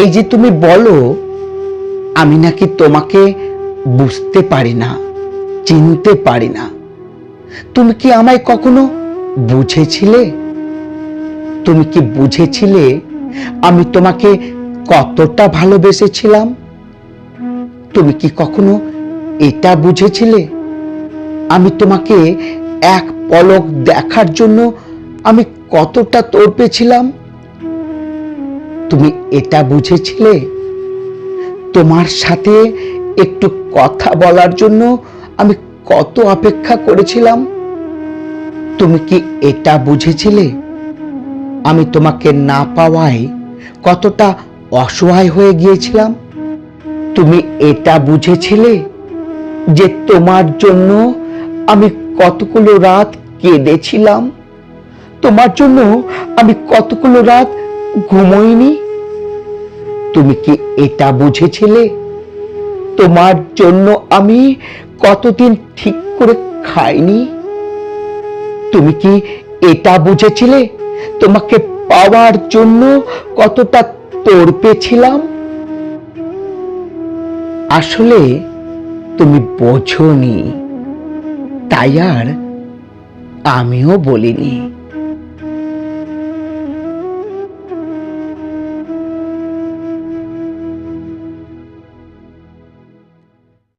এই যে তুমি বলো, আমি নাকি তোমাকে বুঝতে পারি না, চিনতে পারি না। তুমি কি আমায় কখনো বুঝেছিলে? তুমি কি বুঝেছিলে আমি তোমাকে কতটা ভালোবেসেছিলাম? তুমি কি কখনো এটা বুঝেছিলে? আমি তোমাকে এক পলক দেখার জন্য আমি কতটা তড়পেছিলাম তুমি এটা বুঝেছিলে? তোমার সাথে একটু কথা বলার জন্য আমি কত অপেক্ষা করেছিলাম। তুমি কি এটা বুঝেছিলে? আমি তোমাকে না পাওয়ায় কতটা অসহায় হয়ে গিয়েছিলাম। তুমি এটা বুঝেছিলে যে তোমার জন্য আমি কতগুলো রাত কেঁদেছিলাম? তোমার জন্য আমি কতগুলো রাত ঘুমোইনি? তুমি কি এটা বুঝেছিলে? তোমার জন্য আমি কতদিন ঠিক করে খাইনি? তুমি কি এটা বুঝেছিলে? তোমাকে পাওয়ার জন্য কতটা তড়পেছিলাম আসলে তুমি বোঝনি, তাই আর আমিও বলিনি।